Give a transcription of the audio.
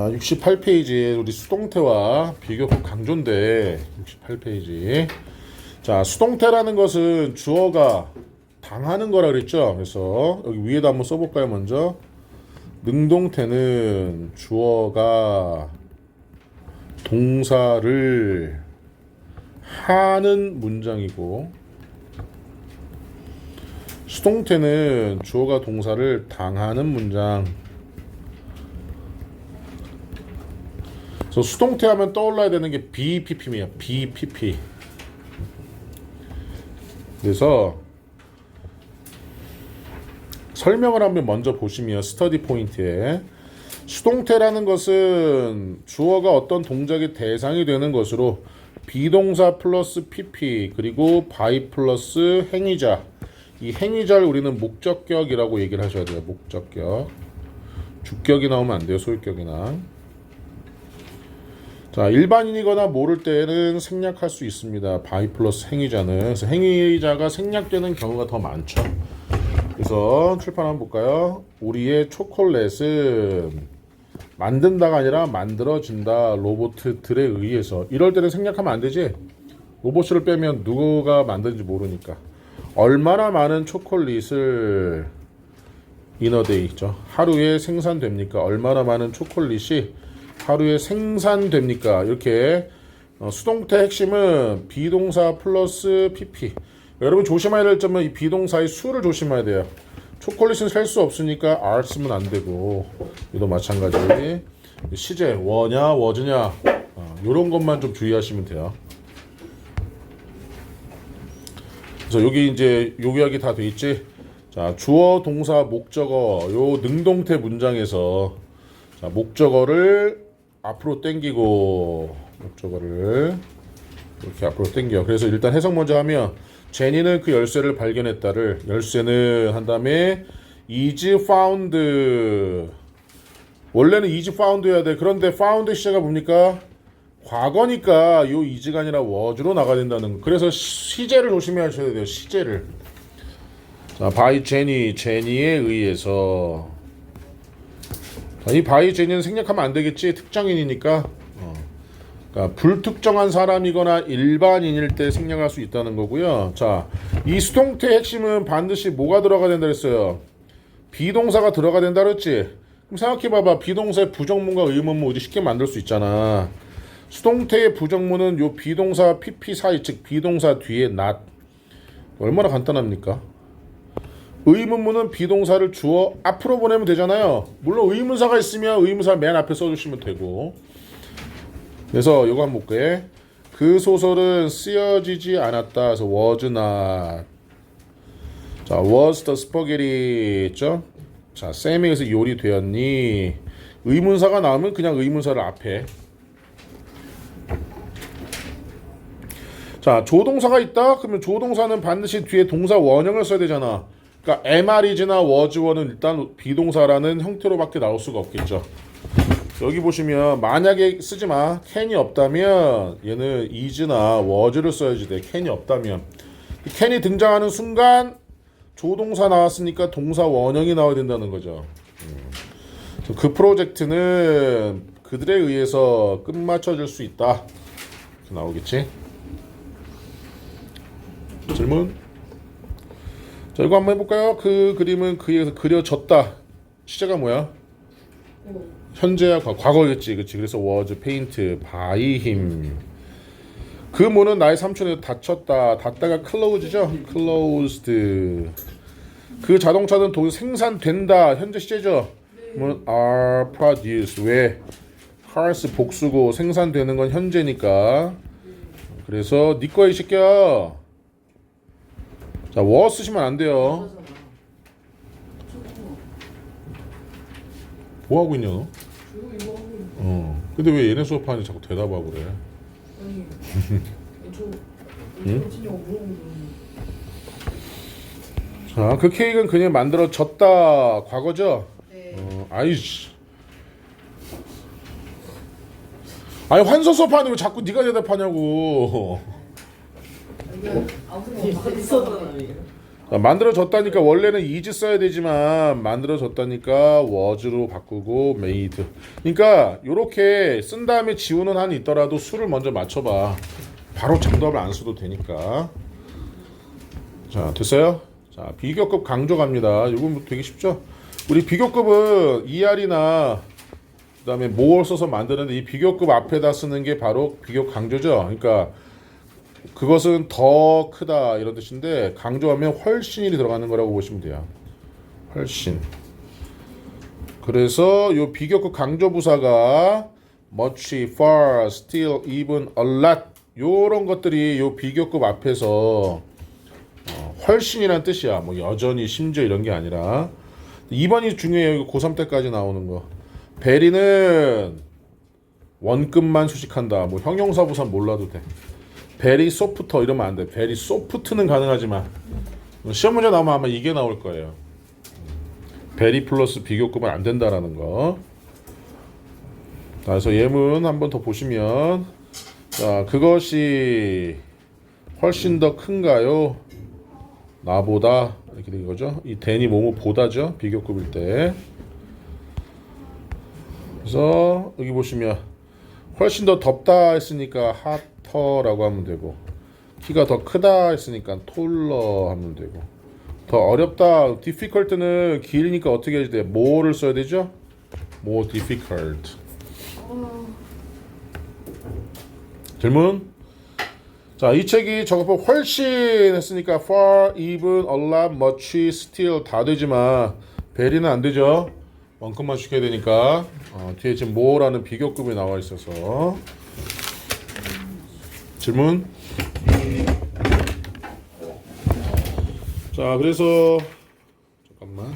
아, 68페이지에 우리 수동태와 비교법 강조인데 68페이지. 자, 수동태라는 것은 주어가 당하는 거라 그랬죠. 그래서 여기 위에다 한번 써볼까요, 먼저? 능동태는 주어가 동사를 하는 문장이고 수동태는 주어가 동사를 당하는 문장. 그래서 수동태 하면 떠올라야 되는 게 BPP입니다. BPP. 그래서 설명을 한번 먼저 보시면 스터디 포인트에 수동태라는 것은 주어가 어떤 동작의 대상이 되는 것으로 비동사 플러스 pp 그리고 by 플러스 행위자 이 행위자를 우리는 목적격이라고 얘기를 하셔야 돼요. 목적격. 주격이 나오면 안 돼요. 소유격이나. 자, 일반인이거나 모를 때는 생략할 수 있습니다. by 플러스 행위자는. 그래서 행위자가 생략되는 경우가 더 많죠. 그래서 출판 한번 볼까요? 우리의 초콜릿은 만든다가 아니라 만들어진다 로봇들에 의해서 이럴 때는 생략하면 안 되지 로봇을 빼면 누가 만든지 모르니까 얼마나 많은 초콜릿을 인어데이 있죠 하루에 생산됩니까 얼마나 많은 초콜릿이 하루에 생산됩니까 이렇게 어, 수동태 핵심은 비동사 플러스 pp 여러분 조심해야 될 점은 이 비동사의 수를 조심해야 돼요 초콜릿은 셀 수 없으니까 R 쓰면 안 되고 이도 마찬가지 시제 워냐 워즈냐 어, 이런 것만 좀 주의하시면 돼요. 그래서 여기 이제 요기하기 다 돼 있지. 자 주어 동사 목적어 요 능동태 문장에서 자 목적어를 앞으로 당기고 목적어를 이렇게 앞으로 당겨. 그래서 일단 해석 먼저 하면 제니는 그 열쇠를 발견했다를 열쇠는 한 다음에 is found 원래는 is found여야 돼. 그런데 found 시제가 뭡니까? 과거니까 요 is가 아니라 was로 나가야 된다는 거. 그래서 시제를 조심하셔야 돼요. 시제를. 자, by 제니, 제니에 의해서. 자, 이 by 제니는 생략하면 안 되겠지. 특정인이니까. 어. 그러니까 불특정한 사람이거나 일반인일 때 생략할 수 있다는 거고요. 자, 이 수동태의 핵심은 반드시 뭐가 들어가야 된다 그랬어요. 비동사가 들어가야 된다 그랬지. 그럼 생각해봐봐. 비동사의 부정문과 의문문 어디 쉽게 만들 수 있잖아. 수동태의 부정문은 요 비동사 pp 사이 즉 비동사 뒤에 not 얼마나 간단합니까? 의문문은 비동사를 주어 앞으로 보내면 되잖아요. 물론 의문사가 있으면 의문사 맨 앞에 써주시면 되고. 그래서 요거 한번 볼게. 그 소설은 쓰여지지 않았다. 그래서 was not. 자, was the spaghetti 있죠? 자, 쌤이 그래서 요리 되었니? 의문사가 나오면 그냥 의문사를 앞에. 자, 조동사가 있다? 그러면 조동사는 반드시 뒤에 동사 원형을 써야 되잖아. 그러니까 MR이지나 was원은 일단 비동사라는 형태로밖에 나올 수가 없겠죠. 여기 보시면 만약에 쓰지 마. can이 없다면 얘는 is나 was를 써야지 돼. can이 없다면. can이 등장하는 순간 조동사 나왔으니까 동사 원형이 나와야 된다는 거죠. 음. 그 프로젝트는 그들에 의해서 끝마쳐질 수 있다. 나오겠지? 질문? 자, 이거 한번 해볼까요? 그 그림은 그에서 그려졌다. 시제가 뭐야? 현재야 과, 과거였지, 그렇지? 그래서 was paint by him. 그 문은 나의 삼촌에 닫혔다. 닫다가 close죠? closed. 그 자동차는 도 생산된다. 현재 시제죠? 문 are produced. 왜? cars 복수고 생산되는 건 현재니까. 그래서 네 거야 이 새끼야. 자, was 쓰시면 안 돼요. 뭐 하고 있냐 너? 어. 근데 왜 얘네 수업하는데 자꾸 대답하고 그래? 아니, 저 응? 물어보는 자, 그 케이크는 그냥 만들어졌다. 과거죠? 네. 어, 아이씨. 아니 환서 수업하는데 왜 자꾸 네가 대답하냐고. 자, 만들어졌다니까 원래는 is 써야 되지만 만들어졌다니까 was로 바꾸고 made. 그러니까 요렇게 쓴 다음에 지우는 한이 있더라도 수를 먼저 맞춰봐. 바로 정답을 안 써도 되니까. 자 됐어요? 자 비교급 강조 갑니다. 이건 뭐 되게 쉽죠? 우리 비교급은 ER이나 그다음에 more 써서 만드는데 이 비교급 앞에다 쓰는 게 바로 비교 강조죠. 그러니까 그것은 더 크다 이런 뜻인데 강조하면 훨씬이 들어가는 거라고 보시면 돼요. 훨씬. 그래서 요 비교급 강조 부사가 much, far, still, even, a lot 요런 것들이 요 비교급 앞에서 어, 훨씬이란 뜻이야. 뭐 여전히 심지어 이런 게 아니라 2번이 중요해요. 이거 고3 때까지 나오는 거. 베리는 원급만 수식한다. 뭐 형용사 부사 몰라도 돼. 베리 소프터 이러면 안 돼. 베리 소프트는 가능하지만 시험 문제 나오면 아마 이게 나올 거예요. 베리 플러스 비교급은 안 된다라는 거. 자, 그래서 예문 한번 더 보시면 자 그것이 훨씬 더 큰가요? 나보다 이렇게 된 거죠. 이 대니 뭐뭐 보다죠. 비교급일 때. 그래서 여기 보시면 훨씬 더 덥다 했으니까 핫 터라고 하면 되고 키가 더 크다 했으니까 톨러 하면 되고 더 어렵다 difficult는 길니까 어떻게 해야 돼? more를 써야 되죠? more difficult 질문? 자, 이 책이 저거 훨씬 했으니까 far, even, a lot, much, still 다 되지만 베리는 안 되죠. 원큼만 시켜야 되니까 어, 뒤에 지금 more라는 비교급이 나와 있어서 질문? 자, 그래서 잠깐만.